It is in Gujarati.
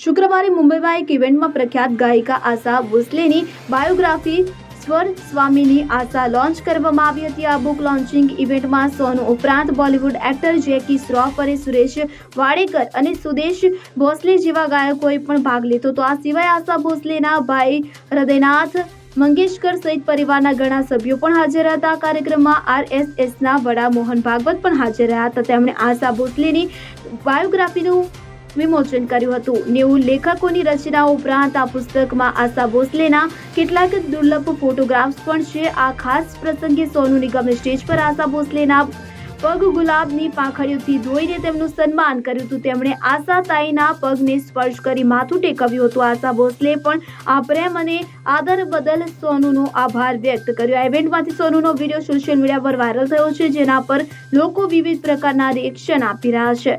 શુક્રવારે મુંબઈમાં એક ઇવેન્ટમાં પ્રખ્યાત ગાયિકા આશા ભોસલેની બાયોગ્રાફી સ્વર સ્વામીની આશા લોન્ચ કરવામાં આવી હતી. આ બુક લોન્ચિંગ ઇવેન્ટમાં સોનુ ઉપરાંત બોલિવૂડ એક્ટર જેકી શ્રોફ અને સુરેશ વાડેકર અને સુદેશ ભોસલે જેવા ગાયકોએ પણ ભાગ લીધો તો આ સિવાય આશા ભોસલેના ભાઈ હૃદયનાથ મંગેશકર સહિત પરિવારના ઘણા સભ્યો પણ હાજર હતા. આ કાર્યક્રમમાં આરએસએસના વડા મોહન ભાગવત પણ હાજર રહ્યા હતા. તેમણે આશા ભોસલેની બાયોગ્રાફીનું વિમોચન કર્યું હતું. નેવું લેખકોની રચનાઓ ઉપરાંત આ પુસ્તકમાં આશા ભોસલેના કેટલાક દુર્લભ ફોટોગ્રાફ્સ પણ છે. આ ખાસ પ્રસંગે સોનુ નિગમે સ્ટેજ પર આશા ભોસલેના પગ ગુલાબની પાંખડીઓથી ધોઈને તેમનું સન્માન કર્યું હતું. તેમણે આશા તાઈના પગને સ્પર્શ કરી માથું ટેકવ્યું હતું. આશા ભોસલે પણ આ પ્રેમ અને આદર બદલ સોનુનો આભાર વ્યક્ત કર્યો. આ ઇવેન્ટમાંથી સોનુનો વીડિયો સોશિયલ મીડિયા પર વાયરલ થયો છે, જેના પર લોકો વિવિધ પ્રકારના રિએક્શન આપી રહ્યા છે.